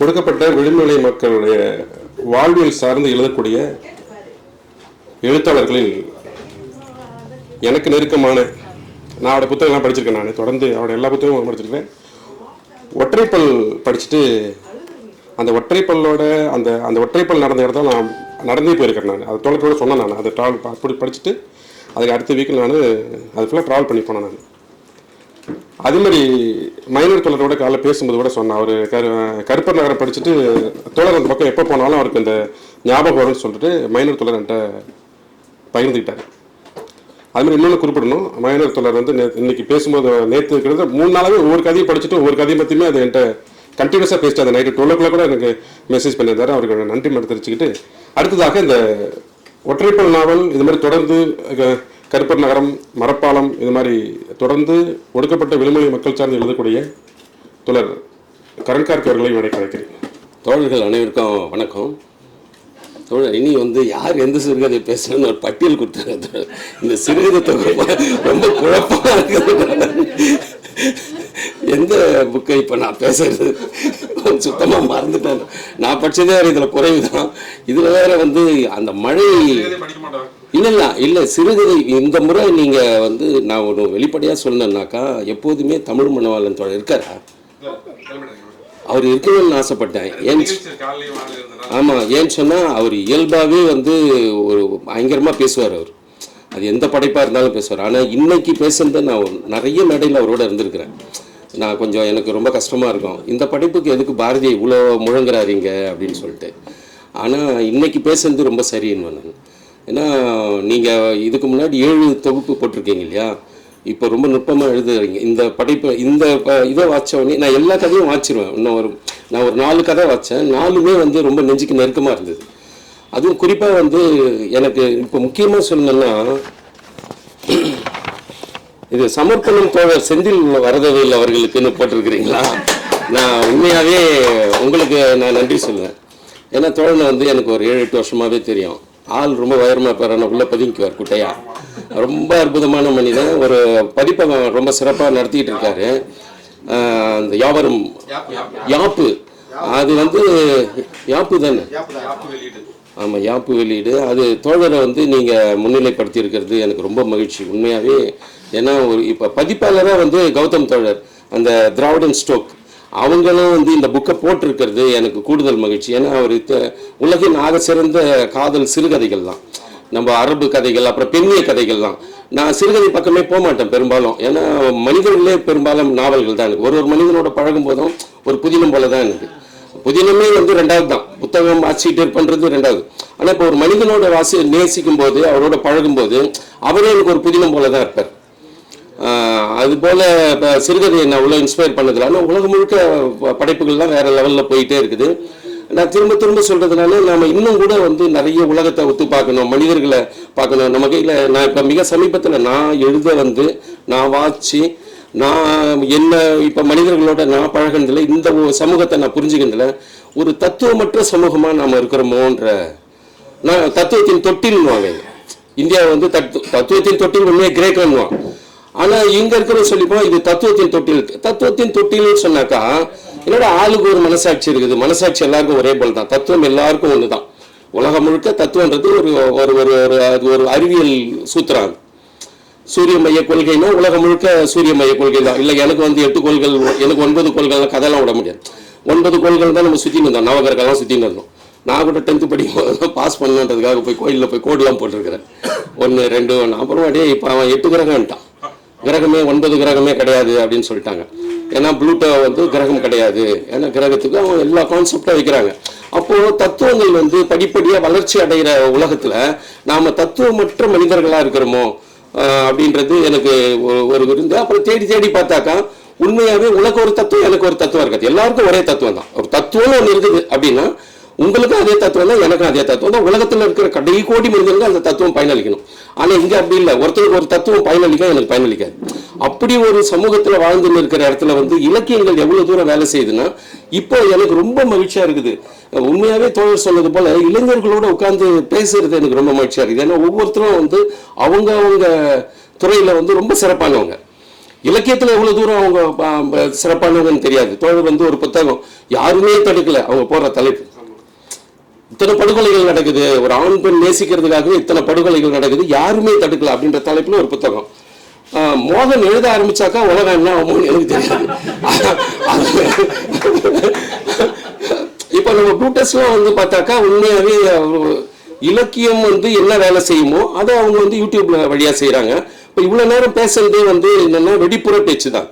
ஒடுக்கப்பட்ட விளிம்புநிலை மக்களுடைய வாழ்வியல் சார்ந்து எழுதக்கூடிய எழுத்தாளர்களில் எனக்கு நெருக்கமான நான் அவரோட புத்தகம்லாம் படிச்சிருக்கேன் நான் தொடர்ந்து அவரோட எல்லா புத்தகமும் படிச்சிருக்கேன் ஒற்றைப்பல் படிச்சுட்டு அந்த ஒற்றைப்பல்லோட அந்த அந்த ஒற்றைப்பல் நடந்த இடத்துல நான் நடந்தே போயிருக்கேன் நான். அதை தோழத்தோடு சொன்னேன் நான். அதை ட்ராவல் அப்படி படிச்சுட்டு அதுக்கு அடுத்த வீக்கில் நான் அது ஃபுல்லாக ட்ராவல் பண்ணி போனேன் நான். அதே மாதிரி மைனர் தோழரோட காலைல பேசும்போது கூட சொன்னான். அவர் கரு கருப்பர் நகரம் படிச்சுட்டு தோழர் அந்த பக்கம் எப்போ போனாலும் அவருக்கு இந்த ஞாபகம் வரும்னு சொல்லிட்டு மைனர் தோழர் என்கிட்ட பகிர்ந்துக்கிட்டார். அது மாதிரி இன்னொன்று குறிப்பிடணும். மைனர் தோழர் வந்து இன்னைக்கு பேசும்போது நேற்று இருக்கிறது மூணு நாளாவே ஒவ்வொரு கதையும் படிச்சுட்டு ஒவ்வொரு கதையை பற்றியுமே அது என்கிட்ட கண்டினியூஸாக பேசிட்டு அந்த நைட்டு டுவெல் ஓ கூட எனக்கு மெசேஜ் பண்ணியிருந்தாரு. அவருக்கு நன்றி மட்டும் தெரிவிச்சுக்கிட்டு அடுத்ததாக இந்த ஒற்றைப்பல் நாவல் இது மாதிரி தொடர்ந்து கருப்பர் நகரம் மரப்பாலம் இது மாதிரி தொடர்ந்து ஒடுக்கப்பட்ட விளிமொழி மக்கள் சார்ந்து எழுதக்கூடிய தொடர் கரண்கார்க் அவர்களை விடை கலைக்கிறேன் தோழர்கள் அனைவருக்கும் வணக்கம். தோழர் இனி வந்து யார் எந்த சிறுகதை பேசுறதுன்னு ஒரு பட்டியல் கொடுத்தாங்க. இந்த சிறுகதை தொகுப்பு ரொம்ப குழப்பமா இருக்குது. எந்த புக்கை இப்போ நான் பேசுறது? சுத்தமா மறந்துட்டேன். நான் வேற இதுல குறைவு தான் இதுல வேற வந்து அந்த மழை இல்ல இல்லை இல்ல சிறுகதை இந்த முறை நீங்கள் வந்து நான் ஒரு வெளிப்படையாக சொன்னேன்னாக்கா எப்போதுமே தமிழ் மணவாளன் தோழர் இருக்காரா? அவர் இருக்கணும்னு ஆசைப்பட்டேன். ஏன் ஆமாம் ஏன்னு சொன்னால் அவர் இயல்பாகவே வந்து ஒரு பயங்கரமாக பேசுவார் அவர். அது எந்த படைப்பாக இருந்தாலும் பேசுவார். ஆனால் இன்னைக்கு பேசுனதை நான் ஒரு- நிறைய மேடையில் அவரோட இருந்திருக்கிறேன். நான் கொஞ்சம் எனக்கு ரொம்ப கஷ்டமாக இருக்கும். இந்த படைப்புக்கு எதுக்கு பாரதி இவ்வளோ முழங்குறாருங்க அப்படின்னு சொல்லிட்டு. ஆனால் இன்னைக்கு பேசுனது ரொம்ப சரின்னு நான் ஏன்னா நீங்கள் இதுக்கு முன்னாடி ஏழு தொகுப்பு போட்டிருக்கீங்க இல்லையா? இப்போ ரொம்ப நுட்பமாக எழுதுறீங்க. இந்த படைப்பு இந்த இதை வாட்ச உடனே நான் எல்லா கதையும் வாச்சிருவேன். இன்னும் ஒரு நான் ஒரு நாலு கதை வாச்சேன். நாலுமே வந்து ரொம்ப நெஞ்சுக்கு நெருக்கமாக இருந்தது. அதுவும் குறிப்பாக வந்து எனக்கு இப்போ முக்கியமாக சொல்லணும்னா இது சமர்ப்பணம் தோழர் செந்தில் வரதவேல் அவர்களுக்குன்னு போட்டிருக்கிறீங்களா? நான் உண்மையாகவே உங்களுக்கு நான் நன்றி சொல்லுவேன். ஏன்னா தோழனை வந்து எனக்கு ஒரு ஏழு எட்டு வருஷமாகவே தெரியும். ஆள் ரொம்ப உயரமாக இருப்பார் உள்ள பதுங்கிக்குவார் குட்டையா. ரொம்ப அற்புதமான மனிதன். ஒரு பதிப்பகம் ரொம்ப சிறப்பாக நடத்திக்கிட்டு இருக்காரு. அந்த யாவரும் யாப்பு. அது வந்து யாப்பு தானே? ஆமாம் யாப்பு வெளியீடு. அது தோழரை வந்து நீங்கள் முன்னிலைப்படுத்தி இருக்கிறது எனக்கு ரொம்ப மகிழ்ச்சி. உண்மையாகவே ஏன்னா ஒரு இப்போ பதிப்பாளராக வந்து கௌதம் தோழர். அந்த திராவிடன் ஸ்டோக். அவங்களும் வந்து இந்த புக்கை போட்டிருக்கிறது எனக்கு கூடுதல் மகிழ்ச்சி. ஏன்னா அவர் த- உலகின் ஆக சிறந்த காதல் சிறுகதைகள் தான். நம்ம அரபு கதைகள் அப்புறம் பெண்ணிய கதைகள் தான். நான் சிறுகதை பக்கமே போக மாட்டேன் பெரும்பாலும். ஏன்னா மனிதர்களே பெரும்பாலும் நாவல்கள் தான் எனக்கு. ஒரு ஒரு மனிதனோட பழகும் போதும் ஒரு புதினம் போல தான் எனக்கு. புதினமே வந்து ரெண்டாவது தான். புத்தகம் வாசிட்டு பண்ணுறது ரெண்டாவது. ஆனால் இப்போ ஒரு மனிதனோட வாசி நேசிக்கும் போது அவரோட பழகும் போது அவரே எனக்கு ஒரு புதினம் போல தான் இருப்பார். அதுபோல் இப்போ சிறுகதை என்ன அவ்வளோ இன்ஸ்பயர் பண்ணதில்ல ஆனால் உலகம் முழுக்க ப- படைப்புகள்லாம் வேறு லெவலில் போயிட்டே இருக்குது. நான் திரும்ப திரும்ப சொல்கிறதுனால நாம் இன்னும் கூட வந்து நிறைய உலகத்தை ஒத்து பார்க்கணும் மனிதர்களை பார்க்கணும். நம்ம கையில் நான் இப்போ மிக சமீபத்தில் நான் எழுத வந்து நான் வாச்சு நான் என்ன இப்போ மனிதர்களோட நான் பழகினதில்லை இந்த சமூகத்தை நான் புரிஞ்சுக்கிறதுல ஒரு தத்துவமற்ற சமூகமாக நாம் இருக்கிறோமோன்ற நான் தத்துவத்தின் தொட்டில்னுவாங்க இந்தியா வந்து தத்துவத்தின் தொட்டில் உண்மையை கிரேக்கன்னுவான் ஆனா இங்க இருக்கிற சொல்லிப்போம் இது தத்துவத்தின் தொட்டில் தத்துவத்தின் தொட்டில்னு சொன்னாக்கா என்னோட ஆளுக்கு ஒரு மனசாட்சி இருக்குது. மனசாட்சி எல்லாருக்கும் ஒரே போல் தான். தத்துவம் எல்லாருக்கும் ஒண்ணுதான். உலகம் முழுக்க தத்துவன்றது ஒரு ஒரு ஒரு ஒரு அது ஒரு அறிவியல் சூத்திரம். சூரிய மைய கொள்கைன்னா உலகம் முழுக்க சூரிய மைய கொள்கை தான். இல்லை எனக்கு வந்து எட்டு கோள்கள் எனக்கு ஒன்பது கோள்கள்லாம் கதையெல்லாம் விட முடியாது. ஒன்பது கோள்கள் தான் நம்ம சுற்றின்னு இருந்தோம். நவகிரகம்லாம் சுற்றின்னு இருந்தோம். நான் கூட டென்த்து படிக்கும் பாஸ் பண்ணுன்றதுக்காக போய் கோயிலில் போய் கோடெலாம் போட்டிருக்கிறேன். ஒன்று ரெண்டு ஒன்று அப்புறம் அப்படியே இப்போ அவன் எட்டு கிரகம்ட்டான். கிரகமே ஒன்பது கிரகமே கிடையாது அப்படின்னு சொல்லிட்டாங்க. ஏன்னா ப்ளூட்டோ வந்து கிரகம் கிடையாது. ஏன்னா கிரகத்துக்கு அவங்க எல்லா கான்செப்டும் வைக்கிறாங்க. அப்போது தத்துவங்கள் வந்து படிப்படியாக வளர்ச்சி அடைகிற உலகத்தில் நாம் தத்துவமற்ற மனிதர்களாக இருக்கிறோமோ அப்படின்றது எனக்கு ஒரு இருந்து அப்புறம் தேடி தேடி பார்த்தாக்கா உண்மையாகவே உனக்கு ஒரு தத்துவம் எனக்கு ஒரு தத்துவம் இருக்காது. எல்லாருக்கும் ஒரே தத்துவம் தான் ஒரு தத்துவம்னு ஒன்று இருக்குது அப்படின்னா உங்களுக்கும் அதே தத்துவம் தான் எனக்கும் அதே தத்துவம் தான். உலகத்தில் இருக்கிற கடை கோடி மனிதர்கள் அந்த தத்துவம் பயனளிக்கணும். ஆனால் இங்கே அப்படி இல்லை. ஒருத்தருக்கு ஒரு தத்துவம் பயனளிக்க எனக்கு பயனளிக்காது. அப்படி ஒரு சமூகத்தில் வாழ்ந்து இருக்கிற இடத்துல வந்து இலக்கியங்கள் எவ்வளவு தூரம் வேலை செய்யுதுன்னா இப்போ எனக்கு ரொம்ப மகிழ்ச்சியா இருக்குது. உண்மையாவே தோழர் சொன்னது போல இளைஞர்களோட உட்கார்ந்து பேசுறது எனக்கு ரொம்ப மகிழ்ச்சியா இருக்குது. ஏன்னா ஒவ்வொருத்தரும் வந்து அவங்க அவங்க துறையில வந்து ரொம்ப சிறப்பானவங்க. இலக்கியத்தில் எவ்வளோ தூரம் அவங்க சிறப்பானவங்கன்னு தெரியாது. தோழர் வந்து ஒரு புத்தகம் யாருமே தடுக்கல. அவங்க போடுற தலைப்பு. இத்தனை படுகொலைகள் நடக்குது. ஒரு ஆண் பெண் நேசிக்கிறதுக்காகவே இத்தனை படுகொலைகள் நடக்குது. யாருமே தடுக்கல அப்படின்ற தலைப்புல ஒரு புத்தகம். ஆஹ் மோகன் எழுத ஆரம்பிச்சாக்கா உலகம் என்ன ஆகும்னு எனக்கு தெரியாது. இப்போ நம்ம ப்ளூட்டஸ்லாம் வந்து பார்த்தாக்கா உண்மையாகவே இலக்கியம் வந்து என்ன வேலை செய்யுமோ அதை அவங்க வந்து யூடியூப்ல வழியா செய்யறாங்க இப்போ இவ்வளோ நேரம் பேசுறதே வந்து என்னன்னா வெடிப்புற பேச்சு தான்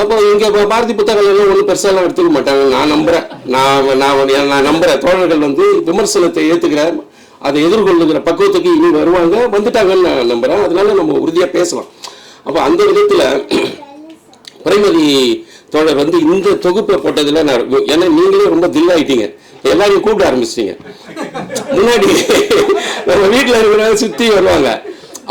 அப்போ இங்கே பாரதி புத்தகங்கள் எல்லாம் ஒன்றும் பெருசாலாம் எடுத்துக்க மாட்டாங்க. நான் நம்புறேன். நான் நான் நான் நம்புகிறேன் தோழர்கள் வந்து விமர்சனத்தை ஏற்றுக்கிறேன் அதை எதிர்கொள்ளுகிற பக்குவத்துக்கு இனி வருவாங்க. வந்துட்டாங்கன்னு நான் நம்புறேன். அதனால நம்ம உறுதியாக பேசலாம். அப்போ அந்த விதத்தில் பிரைமரி தோழர் வந்து இந்த தொகுப்பை போட்டதில் நான் ஏன்னா நீங்களே ரொம்ப தில்லாயிட்டீங்க. எல்லாரையும் கூப்பிட ஆரம்பிச்சிட்டீங்க. முன்னாடி நம்ம வீட்டில் இருக்கிற சுற்றி வருவாங்க.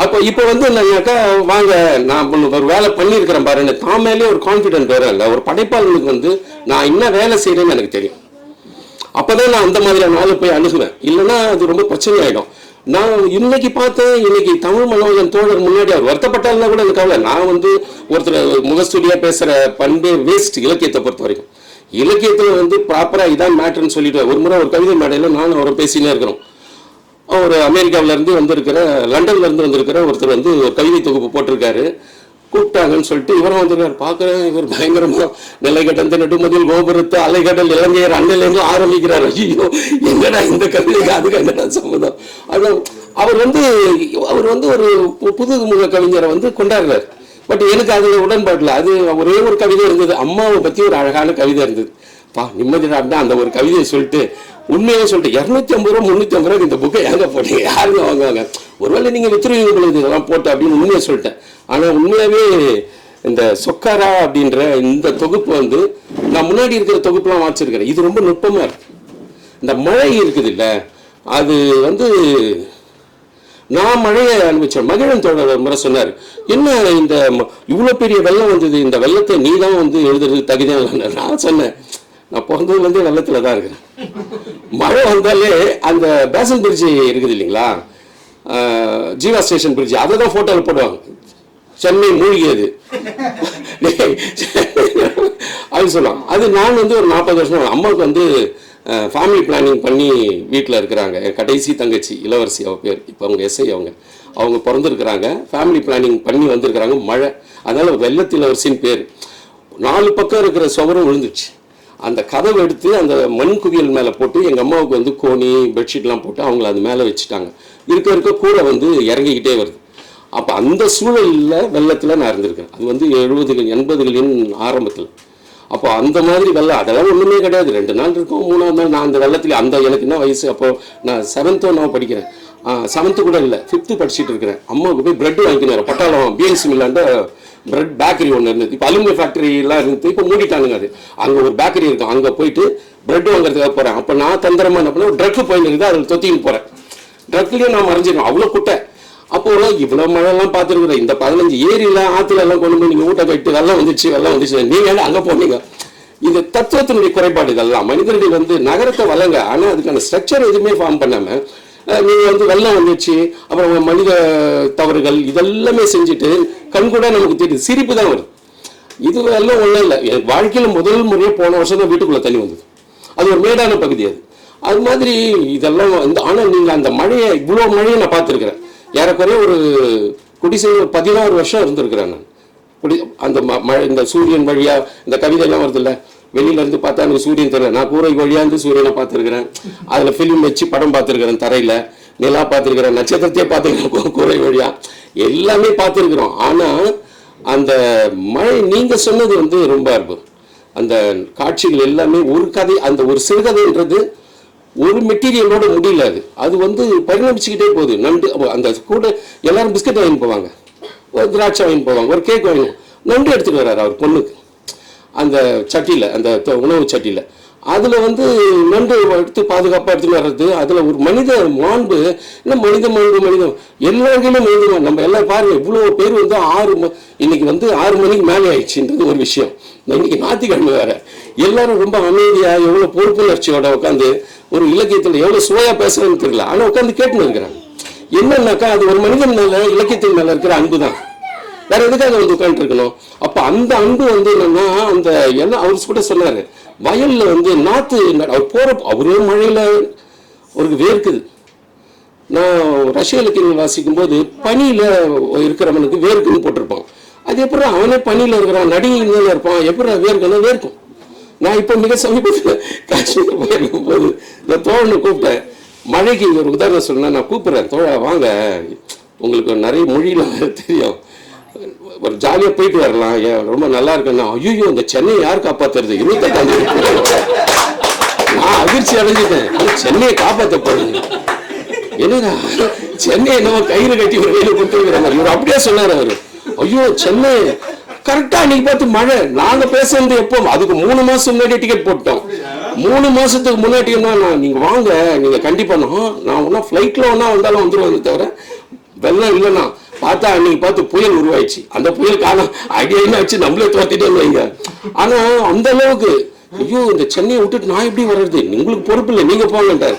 அப்போ இப்போ வந்து என்னன்னாக்கா வாங்க நான் ஒரு வேலை பண்ணியிருக்கிறேன் பாருன்னு தான் மேலே ஒரு கான்ஃபிடென்ட் வரல ஒரு படைப்பாளனுக்கு வந்து நான் என்ன வேலை செய்யறேன்னு எனக்கு தெரியும். அப்போதான் நான் அந்த மாதிரியான ஆளு போய் அணுகுவேன். இல்லைன்னா அது ரொம்ப பிரச்சனை ஆகிடும் நான் இன்னைக்கு பார்த்தேன் இன்னைக்கு தமிழ் மனோஜன் தோழர் முன்னாடி அவர் வருத்தப்பட்டாலும் கூட எனக்கு கவலை. நான் வந்து ஒருத்தர் முகஸ்துடியா பேசுகிற பண்பே வேஸ்ட் இலக்கியத்தை பொறுத்த வரைக்கும். இலக்கியத்தில் வந்து ப்ராப்பராக இதான் மேட்ருன்னு சொல்லிட்டு ஒரு முறை ஒரு கவிதை மேடையில் நானும் அவரை பேசினே இருக்கிறோம். ஒரு அமெரிக்காவிலேருந்து வந்திருக்கிற லண்டன்லேருந்து வந்திருக்கிற ஒருத்தர் வந்து ஒரு கவிதை தொகுப்பு போட்டிருக்காரு. கூப்பிட்டாங்கன்னு சொல்லிட்டு இவரும் வந்திருக்காரு. பார்க்குறேன் இவர் பயங்கரமாக நிலை கடந்த நெடுமதில் கோபுரத்து அலைகடல் இலங்கையர் அண்ணிலேருந்து ஆரம்பிக்கிறார். ஐயோ என்னடா இந்த கவிதைக்கு அதுக்கு என்னடா சம்மதம்? அதான் அவர் வந்து அவர் வந்து ஒரு பு- புது முக கவிஞரை வந்து கொண்டாடுறார். பட் எனக்கு அது உடன்பாட்டில் அது ஒரே ஒரு கவிதை இருந்தது. அம்மாவை பற்றி ஒரு அழகான கவிதை இருந்தது. பா நிம்மதியாக இருந்தால் அந்த ஒரு கவிதையை சொல்லிட்டு உண்மையே சொல்லிட்டு இரநூத்தி ஐம்பது ரூபா முந்நூற்றி ஐம்பது ரூபா இந்த புக்கை எங்கே போட்டீங்க யாருங்க வாங்குவாங்க? ஒருவேளை நீங்கள் வித்துருவீங்க உங்களுக்கு இதெல்லாம் போட்டு அப்படின்னு உண்மையை சொல்லிட்டேன். ஆனால் உண்மையாகவே இந்த சொக்காரா அப்படின்ற இந்த தொகுப்பு வந்து நான் முன்னாடி இருக்கிற தொகுப்புலாம் வாசிச்சிருக்கிறேன் இது ரொம்ப நுட்பமாக இருக்குது இந்த மழை இருக்குது இல்லை அது வந்து நான் மழையை அனுபவிச்சேன். மகிழன் தொடர் முறை சொன்னார் என்ன இந்த இவ்வளோ பெரிய வெள்ளம் வந்தது இந்த வெள்ளத்தை நீ தான் வந்து எழுதுறது தகுதியான நான் சொன்னேன் நான் பிறந்ததுலேருந்தே வெள்ளத்தில் தான் இருக்கிறேன். மழை வந்தாலே அந்த பேசன் பிரிட்ஜ் இருக்குது இல்லைங்களா? ஜீவா ஸ்டேஷன் பிரிட்ஜ் அதை தான் ஃபோட்டோவில் போடுவாங்க. சென்னை மூழ்கியது. அப்படின்னு சொல்லலாம். அது நான் வந்து ஒரு நாற்பது வருஷம் அம்மாவுக்கு வந்து ஃபேமிலி பிளானிங் பண்ணி வீட்டில் இருக்கிறாங்க. என் கடைசி தங்கச்சி இளவரசி அவ பேர். இப்போ அவங்க எஸ்ஐ அவங்க. அவங்க பிறந்திருக்கிறாங்க. ஃபேமிலி பிளானிங் பண்ணி வந்திருக்கிறாங்க. மழை. அதனால் வெள்ளத்து இளவரசின்னு பேர். நாலு பக்கம் இருக்கிற சுவரும் விழுந்துச்சு அந்த கதவை எடுத்து அந்த மண் குவியல் மேலே போட்டு எங்கள் அம்மாவுக்கு வந்து கோணி பெட்ஷீட்லாம் போட்டு அவங்கள அது மேலே வச்சுட்டாங்க. இருக்க இருக்க கூரை வந்து இறங்கிக்கிட்டே வருது. அப்போ அந்த சூழலில் வெள்ளத்தில் நான் இருந்திருக்கேன். அது வந்து எழுபதுகள் எண்பதுகளின் ஆரம்பத்தில். அப்போ அந்த மாதிரி வெள்ளம் அதெல்லாம் ஒன்றுமே கிடையாது. ரெண்டு நாள் இருக்கும் மூணாவது நாள் நான் அந்த வெள்ளத்தில் அந்த எனக்கு என்ன வயசு? அப்போது நான் செவன்த்தோ நான் படிக்கிறேன். செவன்த்து கூட இல்லை ஃபிஃப்த்து படிச்சுட்டு இருக்கிறேன். அம்மாவுக்கு போய் பிரெட் வாங்கினார் பட்டாளம் பிஎன்சி மில்லாண்ட பிரெட் பேக்கரி ஒன்று இருந்தது. இப்போ அலுமினியம் ஃபேக்டரிலாம் இருந்தது இப்போ மூடிட்டானுங்க அது. அங்கே ஒரு பேக்கரி இருக்கும் அங்கே போயிட்டு பிரெட் வாங்குறதுக்காக போகிறேன் அப்போ நான் தந்திரமா என்ன பண்ணேன்? ட்ரக்கு போயிருந்தது அதில் தொத்தின்னு போகிறேன் ட்ரக்லேயும் நான் மறைஞ்சிருக்கேன் அவ்வளோ குட்டை. அப்போலாம் இவ்வளோ மழைலாம் பார்த்துருக்குறேன். இந்த பதினஞ்சு ஏரியில் ஆற்றுல எல்லாம் கொண்டு போய் நீங்கள் ஊட்ட கட்டு வெள்ளம் வந்துச்சு வெள்ளம் வந்துச்சு. நீங்கள் அங்கே போனீங்க? இந்த தத்துவத்தினுடைய குறைபாடு இதெல்லாம் மனிதர்கள் வந்து நகரத்தை வளங்க. ஆனால் அதுக்கான ஸ்ட்ரக்சர் எதுவுமே ஃபார்ம் பண்ணாமல் நீங்கள் வந்து வெள்ளம் வந்துச்சு அப்புறம் மனித தவறுகள் இதெல்லாமே செஞ்சுட்டு கண் கூட நமக்கு தெரியுது. சிரிப்பு தான் வருது. இது எல்லாம் ஒன்றும் இல்லை. எனக்கு வாழ்க்கையில் முதல் முறையாக போன வருஷம் தான் வீட்டுக்குள்ளே தண்ணி வந்தது. அது ஒரு மேடான பகுதி அது. அது மாதிரி இதெல்லாம் இந்த ஆனால் நீங்கள் அந்த மழையை இவ்வளோ மழையை நான் பார்த்துருக்குறேன். ஏறக்குறைய ஒரு குடிசை ஒரு பதினாறு வருஷம் இருந்திருக்கிறேன் நான். குடி அந்த ம- மழை இந்த சூரியன் வழியாக இந்த கவிதையெல்லாம் வருதுல்ல. வெளியில இருந்து பார்த்தா எனக்கு சூரியன் தெரியல. நான் கூரை வழியாந்து சூரியனை பார்த்துருக்கிறேன். அதில் ஃபிலிம் வச்சு படம் பார்த்துருக்கிறேன் தரையில். நிலா பார்த்துருக்கிறேன் நட்சத்திரத்தையே பார்த்துருக்கிறேன் கூரை வழியா. எல்லாமே பார்த்துருக்குறோம். ஆனால் அந்த மழை நீங்கள் சொன்னது வந்து ரொம்ப இருக்கும் அந்த காட்சிகள் எல்லாமே ஒரு கதை அந்த ஒரு சிறுகதைன்றது ஒரு மெட்டீரியலோட முடியல அது. அது வந்து பரிணமிச்சுக்கிட்டே போகுது. நண்டு அந்த கூட எல்லாரும் பிஸ்கட் வாங்கி போவாங்க. ஒரு திராட்சை வாங்கி போவாங்க. ஒரு கேக் வாங்கி நண்டு எடுத்துட்டு வர்றாரு அவர் பொண்ணுக்கு. அந்த சட்டியில் அந்த உணவு சட்டியில். அதில் வந்து நண்டு எடுத்து பாதுகாப்பாக எடுத்துட்டு வர்றது அதில் ஒரு மனித மாண்பு இல்லை மனித மாண்பு மனிதம் எல்லாருக்குமே மனித நம்ம எல்லாம் பாருங்கள் இவ்வளோ பேர் வந்து ஆறு ம- இன்னைக்கு வந்து ஆறு மணிக்கு மேலே ஆயிடுச்சுன்றது ஒரு விஷயம். இன்னைக்கு ஞாயிற்றுக்கிழமை வேற. எல்லாரும் ரொம்ப அமைதியாக எவ்வளோ பொறுப்புணர்ச்சியோட உட்காந்து ஒரு இலக்கியத்தில் எவ்வளோ சுவையாக பேசுறதுன்னு தெரியல. ஆனால் உட்காந்து கேட்டுன்னு இருக்கிறாங்க. என்னன்னாக்கா அது ஒரு மனிதன் மேலே இலக்கியத்தின் மேலே இருக்கிற அன்பு தான் வேற எதுக்காக வந்து உட்காந்துருக்கணும் அப்ப அந்த அன்பு வந்து என்னன்னா அந்த என்ன அவர் கூட சொன்னாரு. வயல்ல வந்து நாத்து அவர் போற அவரே மழையில அவருக்கு வேர்க்குது. நான் ரஷ்ய இலக்கியங்கள் வாசிக்கும் போது பனியில இருக்கிறவனுக்கு வேர்க்குன்னு போட்டிருப்பான். அது எப்படி அவனே பனியில இருக்கிறான் நடுங்கில இருப்பான் எப்படி வேர்க்கணும் வேர்க்கும். நான் இப்போ மிக சமீபத்தில் காஷ்மீர் போயிருக்கும் போது இந்த தோழனை கூப்பிட்டேன். மழைக்கு இங்க ஒரு உதாரணம் சொன்னா நான் கூப்பிட்றேன் தோழா வாங்க. உங்களுக்கு நிறைய மொழியில தெரியும். ஒரு ஜாலியாக போயிட்டு வரலாம். ஏன் ரொம்ப நல்லா இருக்குன்னா ஐயோ இந்த சென்னை யார் காப்பாத்துறது? இருபத்தெட்டாம் தேதி. நான் அதிர்ச்சி அடைஞ்சிட்டேன். ஆனா சென்னையை காப்பாற்றப்படுது என்னடா? சென்னையை நம்ம கயிறு கட்டி ஒரு கையில கொடுத்துருக்குறாங்க இவர் அப்படியே சொன்னார் அவரு. ஐயோ சென்னை. கரெக்டா அன்னைக்கு பார்த்து மழை. நாங்க பேசுறது எப்போ அதுக்கு மூணு மாசம் முன்னாடி டிக்கெட் போட்டோம். மூணு மாசத்துக்கு முன்னாடி என்ன நீங்கள் நீங்க வாங்க. நீங்கள் கண்டிப்பா நான் ஒன்றா ஃப்ளைட்டில் ஒன்றா வந்தாலும் வந்துருவாங்க தவிர வெள்ளம் இல்லைன்னா பார்த்தா அன்னைக்கு பார்த்து புயல் உருவாயிடுச்சு. அந்த புயல் காலம் ஐடியா வச்சு நம்மளே தோத்திட்டே வைங்க. ஆனா அந்த அளவுக்கு ஐயோ இந்த சென்னையை விட்டுட்டு நான் எப்படி வர்றது? உங்களுக்கு பொறுப்பு இல்லை நீங்க போங்கன்றார்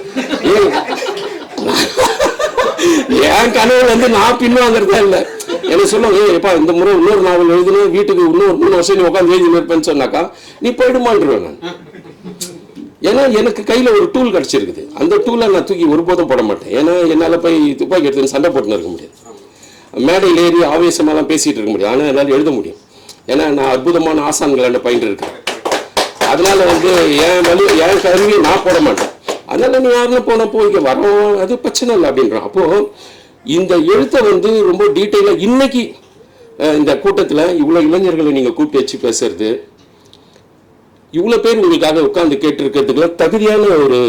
என் கனவுல வந்து நான் பின்வாங்கிறதா இல்லை. என்ன சொல்லுவாங்க "ஏய், எப்பா இந்த முறை இன்னொரு நாவல் எழுதணும் வீட்டுக்கு இன்னொரு மூணு வருஷம் நீ உட்காந்து எழுதி இருப்பேன்னு சொன்னாக்கா நீ போயிடுமான்றுவேன் நான். ஏன்னா எனக்கு கையில ஒரு டூல் கிடைச்சிருக்குது. அந்த டூலை நான் தூக்கி ஒருபோதும் போட மாட்டேன். ஏன்னா என்னால போய் துப்பாக்கி எடுத்து சண்டை போட்டுன்னு இருக்க முடியாது. மேடையில் ஏறி ஆவேசமாலாம் பேசிட்டு இருக்க முடியும். ஆனால் என்னால் எழுத முடியும். ஏன்னா நான் அற்புதமான ஆசான்களை பயின்று இருக்கேன் அதனால வந்து என் வலி என் கருவி நான் போட மாட்டேன். அதனால் நீ யாருன்னு போன இங்கே வரோம் அது பிரச்சனை இல்லை அப்படின்றான். அப்போது இந்த எழுத்தை வந்து ரொம்ப டீட்டெயிலாக இன்னைக்கு இந்த கூட்டத்தில் இவ்வளோ இளைஞர்களை நீங்கள் கூப்பிட்டு வச்சு பேசுறது இவ்வளோ பேர் உங்களுக்காக உட்காந்து கேட்டுருக்கிறதுக்குலாம் தகுதியான ஒரு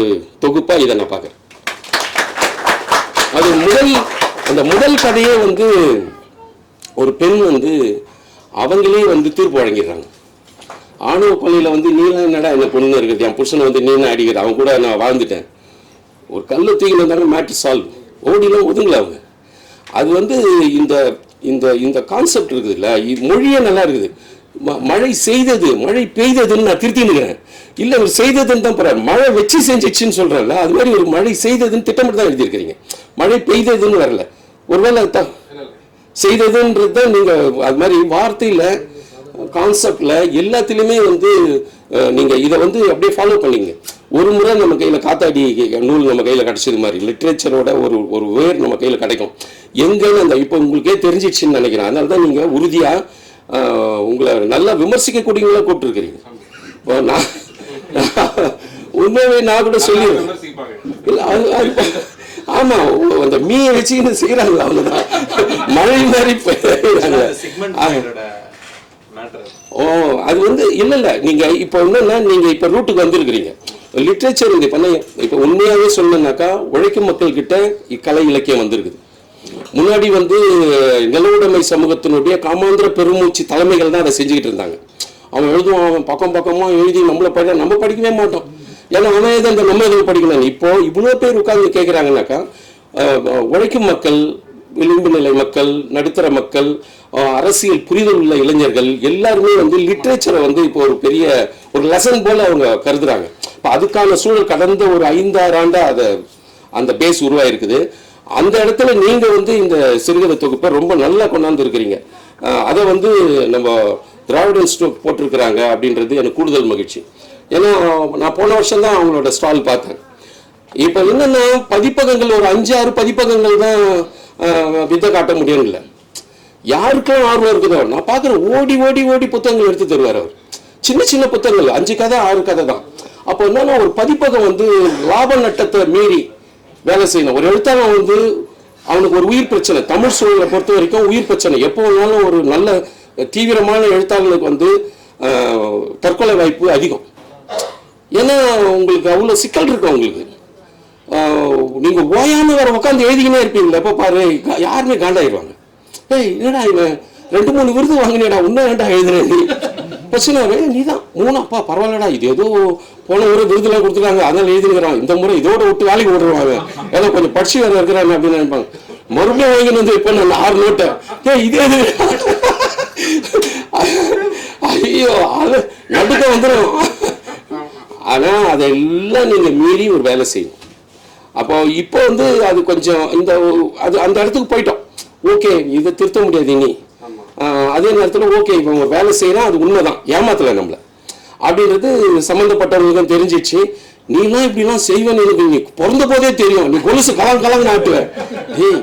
தொகுப்பாக இதை நான் பார்க்குறேன். அது முதல் அந்த முதல் கதையே வந்து ஒரு பெண் வந்து அவங்களே வந்து தீர்ப்பு வழங்கிடுறாங்க. ஆணவ கொலையில் வந்து நீலாம் என்னடா என்ன பொண்ணு இருக்குது? என் புருஷனை வந்து நீனா அடிக்கிற? அவன் கூட நான் வாழ்ந்துட்டேன். ஒரு கல்லை தூக்கி வந்தாங்க மேட்ரு சால்வ் ஓடிலாம் ஒதுங்கல அவங்க. அது வந்து இந்த இந்த இந்த கான்செப்ட் இருக்குதுல்ல மொழியே நல்லா இருக்குது. ம- மழை செய்தது மழை பெய்ததுன்னு நான் திருத்தினுக்கிறேன் இல்லை ஒரு செய்ததுன்னு தான் போறாரு. மழை வச்சு செஞ்சிச்சுன்னு சொல்றேன்ல? அது மாதிரி ஒரு மழை செய்ததுன்னு திட்டமிட்டு தான் எழுதியிருக்கிறீங்க. மழை பெய்ததுன்னு வரல. ஒருவேளை த செய்ததுன்றது தான் நீங்க அது மாதிரி வார்த்தையில கான்செப்ட்ல எல்லாத்துலேயுமே வந்து அஹ், நீங்க இதை வந்து அப்படியே ஃபாலோ பண்ணீங்க. ஒரு முறை நம்ம கையில காத்தாடி நூல் நம்ம கையில கிடைச்சது மாதிரி லிட்ரேச்சரோட ஒரு ஒரு வேர் நம்ம கையில கிடைக்கும். எங்கன்னு அந்த இப்போ உங்களுக்கே தெரிஞ்சிடுச்சுன்னு நினைக்கிறேன். அதனால தான் நீங்க உறுதியா அஹ், உங்களை நல்லா விமர்சிக்கக்கூடியவங்களா கூப்பிட்டுருக்கிறீங்க. நான் உண்மையாவே நான் கூட சொல்லிடுவேன் இல்ல அது ஆமா அந்த மீயை வச்சுக்கிட்டு செய்யறாங்க அவ்வளவுதான். மழை மாதிரி. ஓ அது வந்து இல்ல இல்ல நீங்க இப்போ என்னன்னா நீங்க இப்ப ரூட்டுக்கு வந்திருக்கிறீங்க. லிட்ரேச்சர் இது பண்ண இப்ப உண்மையாவே சொல்லணும்னாக்கா உழைக்கும் மக்கள் கிட்ட இக்கலை இலக்கியம் வந்திருக்குது. முன்னாடி வந்து நிலவுடைமை சமூகத்தினுடைய காமாந்திர பெருமூச்சு தலைமைகள் தான் அதை செஞ்சுக்கிட்டு இருந்தாங்க. அவன் எழுதுவான் அவன் பக்கம் பக்கமா எழுதி நம்மள படி நம்ம படிக்கவே மாட்டோம். ஏன்னா அவன் எதை அந்த நம்ம எதுவும் படிக்கணும் இப்போ இவ்வளோ பேர் உட்காந்து கேட்குறாங்கனாக்கா உழைக்கும் மக்கள் விளிம்பு நிலை மக்கள் நடுத்தர மக்கள் அரசியல் புரிதல் உள்ள இளைஞர்கள் எல்லாருமே வந்து லிட்ரேச்சரை வந்து இப்போ ஒரு பெரிய ஒரு லெசன் போல் அவங்க கருதுறாங்க. இப்போ அதுக்கான சூழல் கடந்த ஒரு ஐந்தாறு ஆண்டாக அதை அந்த பேஸ் உருவாயிருக்குது. அந்த இடத்துல நீங்கள் வந்து இந்த சிறுகதை தொகுப்பை ரொம்ப நல்லா கொண்டாந்து இருக்கிறீங்க அதை வந்து நம்ம திராவிடன் ஸ்டோக் போட்டிருக்கிறாங்க அப்படின்றது எனக்கு கூடுதல் மகிழ்ச்சி. ஏன்னா நான் போன வருஷம் தான் அவங்களோட ஸ்டால் பார்த்தேன். இப்போ என்னென்னா பதிப்பகங்கள் ஒரு அஞ்சு ஆறு பதிப்பகங்கள் தான் வித்தை காட்ட முடியும்ல. யாருக்கெல்லாம் ஆர்வம் இருக்குதோ நான் பார்க்குறேன் ஓடி ஓடி ஓடி புத்தகங்கள் எடுத்து தருவார் அவர். சின்ன சின்ன புத்தகங்கள் அஞ்சு கதை ஆறு கதை தான். அப்போ என்னன்னா ஒரு பதிப்பகம் வந்து லாப நட்டத்தை மீறி வேலை செய்யணும். ஒரு எழுத்தாளன் வந்து அவனுக்கு ஒரு உயிர் பிரச்சனை. தமிழ் சூழலை பொறுத்த வரைக்கும் உயிர் பிரச்சனை. எப்போ வேணாலும் ஒரு நல்ல தீவிரமான எழுத்தாளனுக்கு வந்து தற்கொலை வாய்ப்பு அதிகம். ஏன்னா உங்களுக்கு அவ்வளோ சிக்கல் இருக்கு உங்களுக்கு? நீங்கள் ஓயாமல் வர உட்காந்து எழுதிக்கினே இருப்பீங்களே எப்போ பாரு யாருமே காண்டாயிருவாங்க. ஏய் என்னடா இவன் ரெண்டு மூணு விருது வாங்கினேடா இன்னும் ஏன்டா எழுதுறேன் நீ? பிரச்சனை நீ தான் மூணாப்பா பரவாயில்லடா இது ஏதோ போன முறை விருதுலாம் கொடுத்துருக்காங்க அதனால எழுதிக்கிறான் இந்த முறை இதோட விட்டு வேலைக்கு விடுறாங்க ஏதோ கொஞ்சம் படிச்சு வேறு இருக்கிறாங்க அப்படின்னு நினைப்பாங்க. மறுபடியும் வாங்கினு வந்து இப்போ நான் ஆறு நோட்டை. ஏய் இதே ஐயோ அது நடுக்க வந்துடும் ஆனா அதெல்லாம் நீங்க மீறி ஒரு வேலை செய்யணும். அப்போ இப்போ வந்து அது கொஞ்சம் இந்த அது அந்த இடத்துக்கு போயிட்டோம். ஓகே இதை திருத்த முடியாது இனி. அதே நேரத்தில் ஓகே இப்போ ஒரு வேலை செய்கிறான் அது உண்மைதான். ஏமாத்தலை நம்மளை. அப்படின்றது சம்மந்தப்பட்டவங்களுக்கும் தெரிஞ்சிச்சு. நீலாம் இப்படிலாம் செய்வேன்னு எனக்கு நீ பிறந்த போதே தெரியும். நீ கொலுசு கலாம் கலாம் நாட்டுவ டேய்.